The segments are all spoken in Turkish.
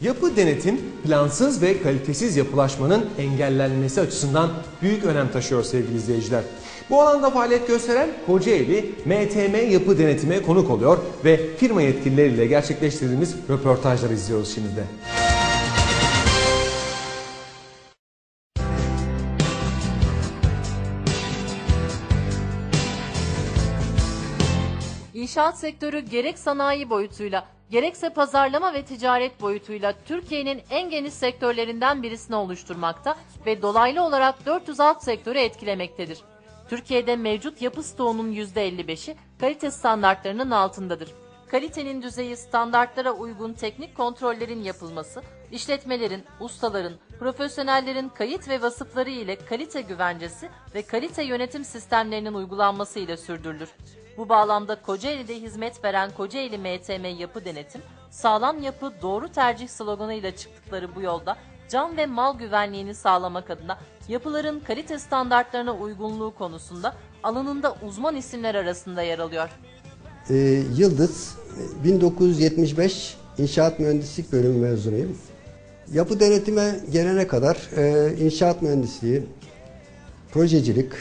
Yapı denetim plansız ve kalitesiz yapılaşmanın engellenmesi açısından büyük önem taşıyor sevgili izleyiciler. Bu alanda faaliyet gösteren Kocaeli MTM Yapı Denetime konuk oluyor ve firma yetkilileriyle gerçekleştirdiğimiz röportajları izliyoruz şimdi de. İnşaat sektörü gerek sanayi boyutuyla gerekse pazarlama ve ticaret boyutuyla Türkiye'nin en geniş sektörlerinden birisini oluşturmakta ve dolaylı olarak 400 alt sektörü etkilemektedir. Türkiye'de mevcut yapı stoğunun %55'i kalite standartlarının altındadır. Kalitenin düzeyi standartlara uygun teknik kontrollerin yapılması, işletmelerin, ustaların, profesyonellerin kayıt ve vasıfları ile kalite güvencesi ve kalite yönetim sistemlerinin uygulanması ile sürdürülür. Bu bağlamda Kocaeli'de hizmet veren Kocaeli MTM Yapı Denetim, sağlam yapı doğru tercih sloganıyla çıktıkları bu yolda can ve mal güvenliğini sağlamak adına yapıların kalite standartlarına uygunluğu konusunda alanında uzman isimler arasında yer alıyor. Ee, Yıldız, 1975 İnşaat Mühendislik Bölümü mezunuyum. Yapı denetime gelene kadar e, inşaat mühendisliği, projecilik,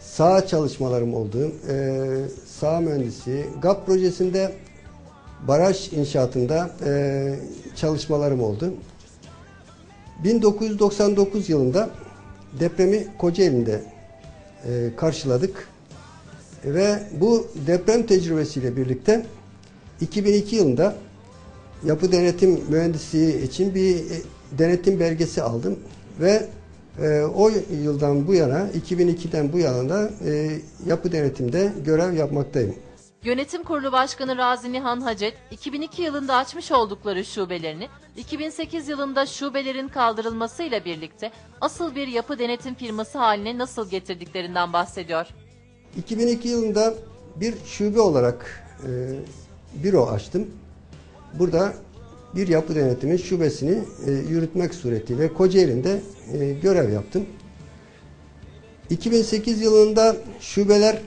saha çalışmalarım oldu. E, saha mühendisliği, GAP projesinde baraj inşaatında e, çalışmalarım oldu. 1999 yılında depremi Kocaeli'nde e, karşıladık. Ve bu deprem tecrübesiyle birlikte 2002 yılında yapı denetim mühendisliği için bir e, denetim belgesi aldım ve e, o yıldan bu yana 2002'den bu yana da e, yapı denetimde görev yapmaktayım. Yönetim Kurulu Başkanı Razi Nihan Hacet, 2002 yılında açmış oldukları şubelerini 2008 yılında şubelerin kaldırılmasıyla birlikte asıl bir yapı denetim firması haline nasıl getirdiklerinden bahsediyor. 2002 yılında bir şube olarak e, büro açtım. Burada bir yapı denetimi şubesini e, yürütmek suretiyle Kocaeli'nde e, görev yaptım. 2008 yılında şubeler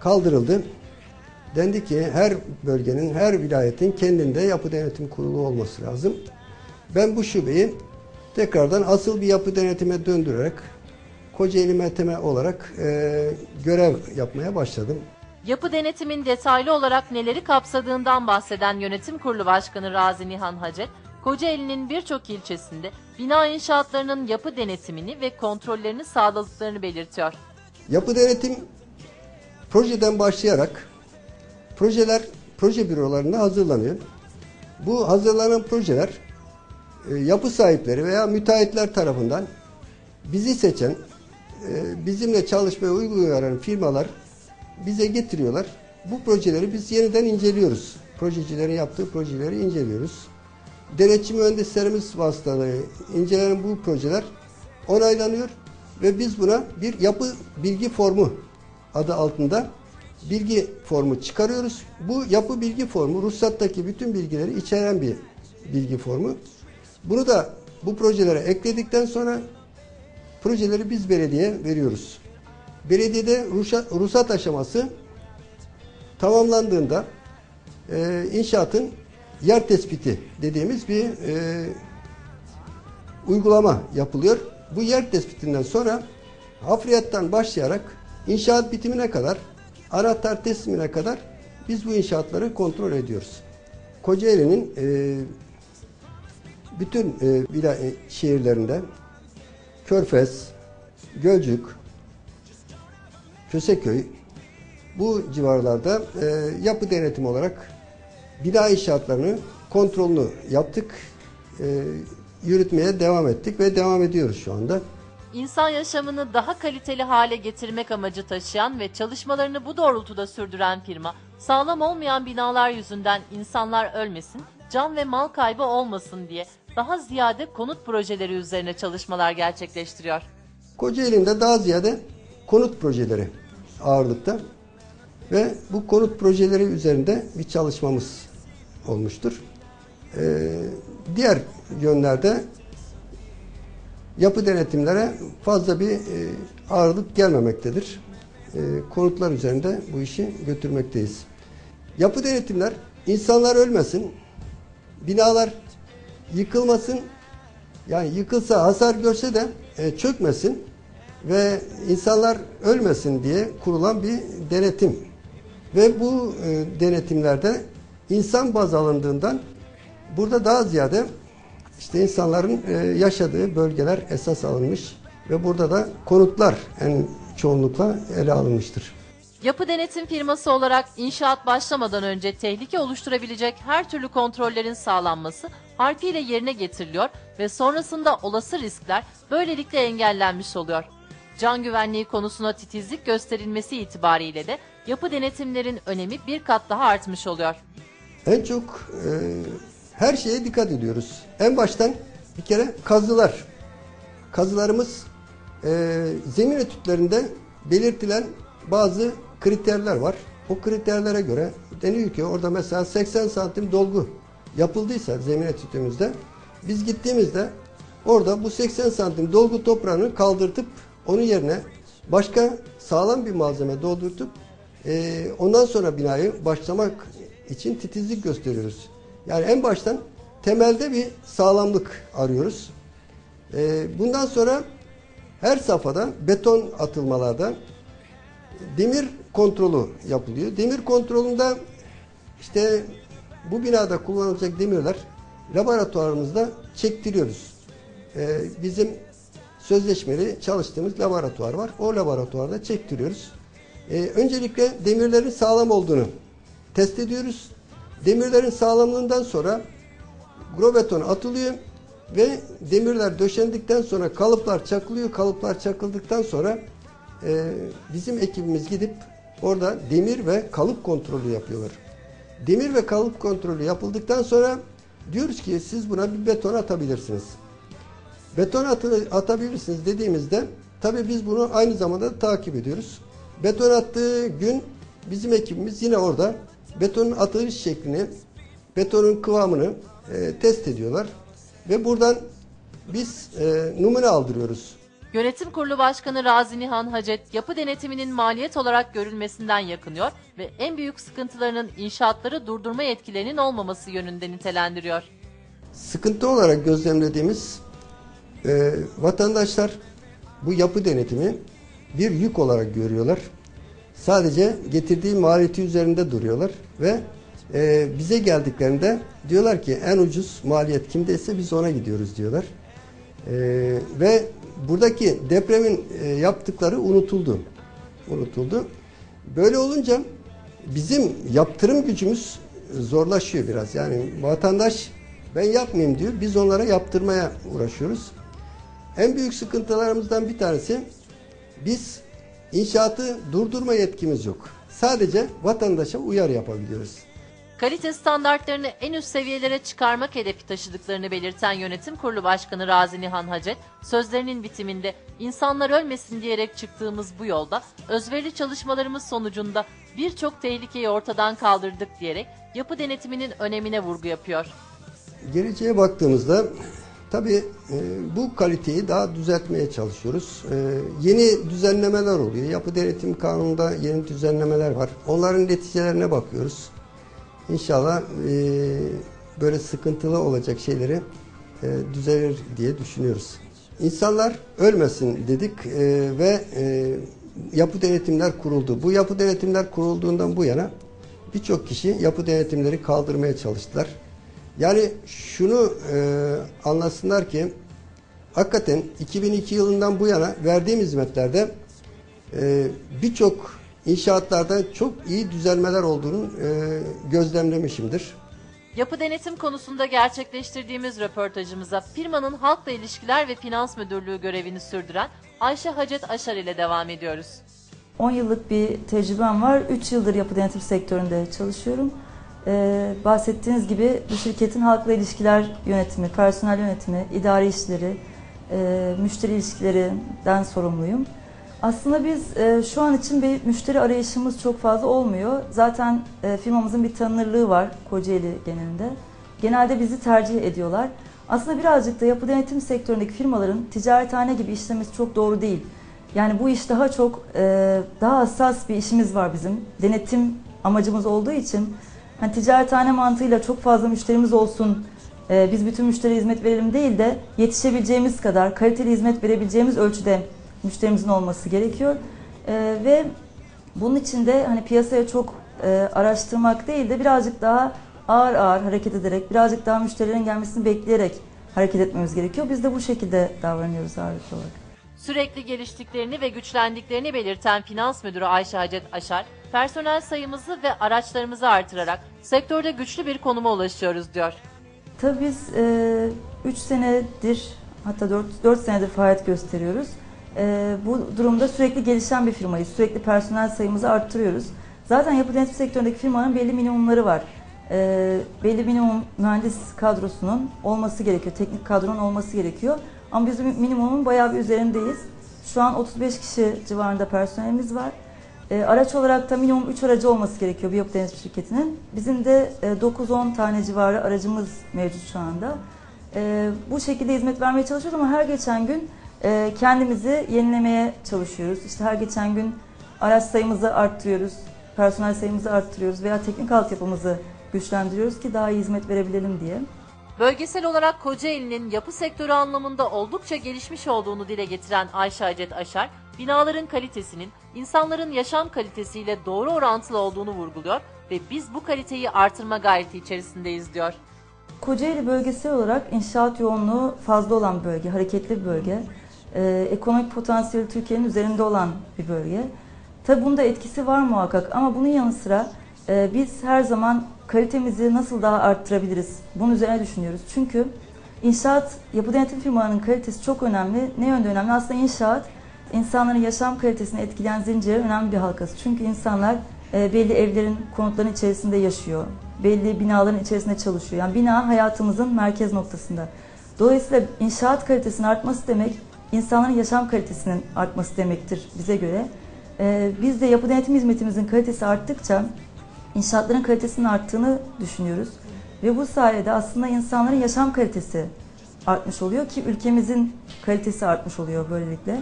kaldırıldı. Dendi ki her bölgenin, her vilayetin kendinde yapı denetim kurulu olması lazım. Ben bu şubeyi tekrardan asıl bir yapı denetime döndürerek Kocaeli Meteme olarak e, görev yapmaya başladım. Yapı denetimin detaylı olarak neleri kapsadığından bahseden Yönetim Kurulu Başkanı Razi Nihan Hacet, Kocaeli'nin birçok ilçesinde bina inşaatlarının yapı denetimini ve kontrollerini sağladıklarını belirtiyor. Yapı denetim projeden başlayarak projeler proje bürolarında hazırlanıyor. Bu hazırlanan projeler e, yapı sahipleri veya müteahhitler tarafından bizi seçen, e, bizimle çalışmaya uygun gören firmalar bize getiriyorlar. Bu projeleri biz yeniden inceliyoruz. Projecilerin yaptığı projeleri inceliyoruz. Denetçi mühendislerimiz vasıtaları incelenen bu projeler onaylanıyor ve biz buna bir yapı bilgi formu adı altında bilgi formu çıkarıyoruz. Bu yapı bilgi formu ruhsattaki bütün bilgileri içeren bir bilgi formu. Bunu da bu projelere ekledikten sonra projeleri biz belediye veriyoruz. Belediyede ruhsat aşaması tamamlandığında e, inşaatın yer tespiti dediğimiz bir e, uygulama yapılıyor. Bu yer tespitinden sonra hafriyattan başlayarak inşaat bitimine kadar anahtar teslimine kadar biz bu inşaatları kontrol ediyoruz. Kocaeli'nin e, bütün e, e, şehirlerinde Körfez, Gölcük, Köseköy bu civarlarda e, yapı denetim olarak bina inşaatlarını kontrolünü yaptık. E, yürütmeye devam ettik ve devam ediyoruz şu anda. İnsan yaşamını daha kaliteli hale getirmek amacı taşıyan ve çalışmalarını bu doğrultuda sürdüren firma, sağlam olmayan binalar yüzünden insanlar ölmesin, can ve mal kaybı olmasın diye daha ziyade konut projeleri üzerine çalışmalar gerçekleştiriyor. Kocaeli'nde daha ziyade konut projeleri ağırlıkta ve bu konut projeleri üzerinde bir çalışmamız olmuştur. Ee, diğer yönlerde yapı denetimlere fazla bir e, ağırlık gelmemektedir. E, konutlar üzerinde bu işi götürmekteyiz. Yapı denetimler insanlar ölmesin, binalar yıkılmasın yani yıkılsa hasar görse de e, çökmesin ve insanlar ölmesin diye kurulan bir denetim. Ve bu e, denetimlerde insan baz alındığından burada daha ziyade işte insanların e, yaşadığı bölgeler esas alınmış ve burada da konutlar en çoğunlukla ele alınmıştır. Yapı denetim firması olarak inşaat başlamadan önce tehlike oluşturabilecek her türlü kontrollerin sağlanması harfiyle yerine getiriliyor ve sonrasında olası riskler böylelikle engellenmiş oluyor. Can güvenliği konusuna titizlik gösterilmesi itibariyle de yapı denetimlerin önemi bir kat daha artmış oluyor. En çok e, her şeye dikkat ediyoruz. En baştan bir kere kazılar. Kazılarımız e, zemin etütlerinde belirtilen bazı kriterler var. O kriterlere göre deniyor ki orada mesela 80 santim dolgu yapıldıysa zemin etütümüzde biz gittiğimizde orada bu 80 santim dolgu toprağını kaldırtıp onun yerine başka sağlam bir malzeme doldurtup e, ondan sonra binayı başlamak için titizlik gösteriyoruz. Yani en baştan temelde bir sağlamlık arıyoruz. E, bundan sonra her safhada beton atılmalarda demir kontrolü yapılıyor. Demir kontrolünde işte bu binada kullanılacak demirler laboratuvarımızda çektiriyoruz. Ee, bizim sözleşmeli çalıştığımız laboratuvar var. O laboratuvarda çektiriyoruz. Ee, öncelikle demirlerin sağlam olduğunu test ediyoruz. Demirlerin sağlamlığından sonra grobeton atılıyor ve demirler döşendikten sonra kalıplar çakılıyor. Kalıplar çakıldıktan sonra e, bizim ekibimiz gidip orada demir ve kalıp kontrolü yapıyorlar. Demir ve kalıp kontrolü yapıldıktan sonra diyoruz ki siz buna bir beton atabilirsiniz. Beton atı, atabilirsiniz dediğimizde tabii biz bunu aynı zamanda da takip ediyoruz. Beton attığı gün bizim ekibimiz yine orada betonun atılış şeklini, betonun kıvamını e, test ediyorlar. Ve buradan biz e, numune aldırıyoruz. Yönetim Kurulu Başkanı Razi Nihan Hacet, yapı denetiminin maliyet olarak görülmesinden yakınıyor ve en büyük sıkıntılarının inşaatları durdurma yetkilerinin olmaması yönünde nitelendiriyor. Sıkıntı olarak gözlemlediğimiz e, vatandaşlar bu yapı denetimi bir yük olarak görüyorlar. Sadece getirdiği maliyeti üzerinde duruyorlar ve e, bize geldiklerinde diyorlar ki en ucuz maliyet kimdeyse biz ona gidiyoruz diyorlar. E, ve buradaki depremin e, yaptıkları unutuldu. Unutuldu. Böyle olunca bizim yaptırım gücümüz zorlaşıyor biraz. Yani vatandaş ben yapmayayım diyor. Biz onlara yaptırmaya uğraşıyoruz. En büyük sıkıntılarımızdan bir tanesi biz inşaatı durdurma yetkimiz yok. Sadece vatandaşa uyarı yapabiliyoruz. Kalite standartlarını en üst seviyelere çıkarmak hedefi taşıdıklarını belirten Yönetim Kurulu Başkanı Razi Nihan Hacet, sözlerinin bitiminde insanlar ölmesin diyerek çıktığımız bu yolda özverili çalışmalarımız sonucunda birçok tehlikeyi ortadan kaldırdık diyerek yapı denetiminin önemine vurgu yapıyor. Geleceğe baktığımızda tabii e, bu kaliteyi daha düzeltmeye çalışıyoruz. E, yeni düzenlemeler oluyor. Yapı denetim kanununda yeni düzenlemeler var. Onların neticelerine bakıyoruz. İnşallah e, böyle sıkıntılı olacak şeyleri e, düzelir diye düşünüyoruz. İnsanlar ölmesin dedik e, ve e, yapı denetimler kuruldu. Bu yapı denetimler kurulduğundan bu yana birçok kişi yapı denetimleri kaldırmaya çalıştılar. Yani şunu e, anlasınlar ki hakikaten 2002 yılından bu yana verdiğim hizmetlerde e, birçok inşaatlarda çok iyi düzelmeler olduğunu e, gözlemlemişimdir. Yapı denetim konusunda gerçekleştirdiğimiz röportajımıza firmanın halkla ilişkiler ve finans müdürlüğü görevini sürdüren Ayşe Hacet Aşar ile devam ediyoruz. 10 yıllık bir tecrübem var. 3 yıldır yapı denetim sektöründe çalışıyorum. Ee, bahsettiğiniz gibi bu şirketin halkla ilişkiler yönetimi, personel yönetimi, idari işleri, e, müşteri ilişkilerinden sorumluyum. Aslında biz e, şu an için bir müşteri arayışımız çok fazla olmuyor. Zaten e, firmamızın bir tanınırlığı var Kocaeli genelinde. Genelde bizi tercih ediyorlar. Aslında birazcık da yapı denetim sektöründeki firmaların ticarethane gibi işlemesi çok doğru değil. Yani bu iş daha çok e, daha hassas bir işimiz var bizim. Denetim amacımız olduğu için hani ticarethane mantığıyla çok fazla müşterimiz olsun e, biz bütün müşteriye hizmet verelim değil de yetişebileceğimiz kadar kaliteli hizmet verebileceğimiz ölçüde müşterimizin olması gerekiyor. E, ve bunun için de hani piyasaya çok e, araştırmak değil de birazcık daha ağır ağır hareket ederek, birazcık daha müşterilerin gelmesini bekleyerek hareket etmemiz gerekiyor. Biz de bu şekilde davranıyoruz ağırlıklı olarak. Sürekli geliştiklerini ve güçlendiklerini belirten Finans Müdürü Ayşe Hacet Aşar, personel sayımızı ve araçlarımızı artırarak sektörde güçlü bir konuma ulaşıyoruz diyor. Tabii biz 3 senedir hatta 4, 4 senedir faaliyet gösteriyoruz. E, bu durumda sürekli gelişen bir firmayız. Sürekli personel sayımızı arttırıyoruz. Zaten yapı denetim sektöründeki firmanın belli minimumları var. E, belli minimum mühendis kadrosunun olması gerekiyor. Teknik kadronun olması gerekiyor. Ama biz minimumun bayağı bir üzerindeyiz. Şu an 35 kişi civarında personelimiz var. E, araç olarak da minimum 3 aracı olması gerekiyor bir yapı denetim şirketinin. Bizim de e, 9-10 tane civarı aracımız mevcut şu anda. E, bu şekilde hizmet vermeye çalışıyoruz ama her geçen gün e, kendimizi yenilemeye çalışıyoruz. İşte her geçen gün araç sayımızı arttırıyoruz, personel sayımızı arttırıyoruz veya teknik altyapımızı güçlendiriyoruz ki daha iyi hizmet verebilelim diye. Bölgesel olarak Kocaeli'nin yapı sektörü anlamında oldukça gelişmiş olduğunu dile getiren Ayşe Hacet Aşar, binaların kalitesinin insanların yaşam kalitesiyle doğru orantılı olduğunu vurguluyor ve biz bu kaliteyi artırma gayreti içerisindeyiz diyor. Kocaeli bölgesel olarak inşaat yoğunluğu fazla olan bölge, hareketli bir bölge. Ee, ekonomik potansiyeli Türkiye'nin üzerinde olan bir bölge. Tabi bunda etkisi var muhakkak ama bunun yanı sıra e, biz her zaman kalitemizi nasıl daha arttırabiliriz? Bunun üzerine düşünüyoruz. Çünkü inşaat, yapı denetim firmalarının kalitesi çok önemli. Ne yönde önemli? Aslında inşaat insanların yaşam kalitesini etkileyen zincirin önemli bir halkası. Çünkü insanlar e, belli evlerin, konutların içerisinde yaşıyor. Belli binaların içerisinde çalışıyor. Yani bina hayatımızın merkez noktasında. Dolayısıyla inşaat kalitesinin artması demek insanların yaşam kalitesinin artması demektir bize göre. E, biz de yapı denetim hizmetimizin kalitesi arttıkça inşaatların kalitesinin arttığını düşünüyoruz. Ve bu sayede aslında insanların yaşam kalitesi artmış oluyor ki ülkemizin kalitesi artmış oluyor böylelikle.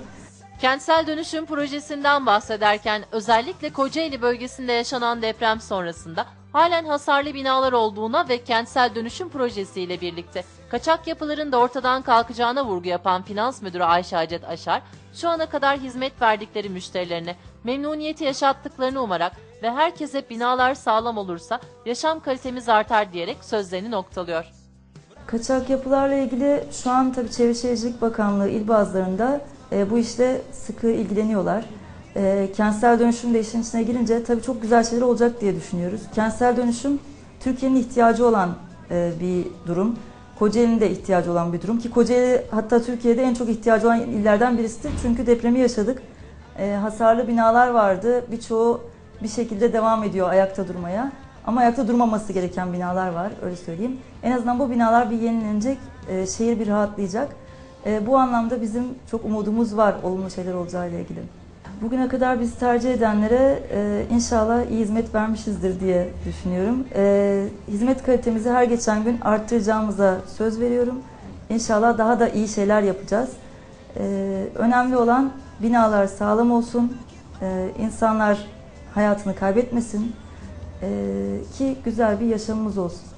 Kentsel dönüşüm projesinden bahsederken özellikle Kocaeli bölgesinde yaşanan deprem sonrasında halen hasarlı binalar olduğuna ve kentsel dönüşüm projesiyle birlikte kaçak yapıların da ortadan kalkacağına vurgu yapan Finans Müdürü Ayşe Hacet Aşar, şu ana kadar hizmet verdikleri müşterilerine memnuniyeti yaşattıklarını umarak ve herkese binalar sağlam olursa yaşam kalitemiz artar diyerek sözlerini noktalıyor. Kaçak yapılarla ilgili şu an tabii Çevre Şehircilik Bakanlığı il bazlarında e, bu işle sıkı ilgileniyorlar. E, kentsel dönüşüm de işin içine girince tabii çok güzel şeyler olacak diye düşünüyoruz. Kentsel dönüşüm Türkiye'nin ihtiyacı olan e, bir durum. Kocaeli'nin de ihtiyacı olan bir durum ki Kocaeli hatta Türkiye'de en çok ihtiyacı olan illerden birisidir. Çünkü depremi yaşadık. E, hasarlı binalar vardı. Birçoğu bir şekilde devam ediyor ayakta durmaya. Ama ayakta durmaması gereken binalar var öyle söyleyeyim. En azından bu binalar bir yenilenecek, e, şehir bir rahatlayacak. E, bu anlamda bizim çok umudumuz var olumlu şeyler olacağıyla ilgili. Bugüne kadar bizi tercih edenlere e, inşallah iyi hizmet vermişizdir diye düşünüyorum. E, hizmet kalitemizi her geçen gün arttıracağımıza söz veriyorum. İnşallah daha da iyi şeyler yapacağız. E, önemli olan binalar sağlam olsun, e, insanlar hayatını kaybetmesin e, ki güzel bir yaşamımız olsun.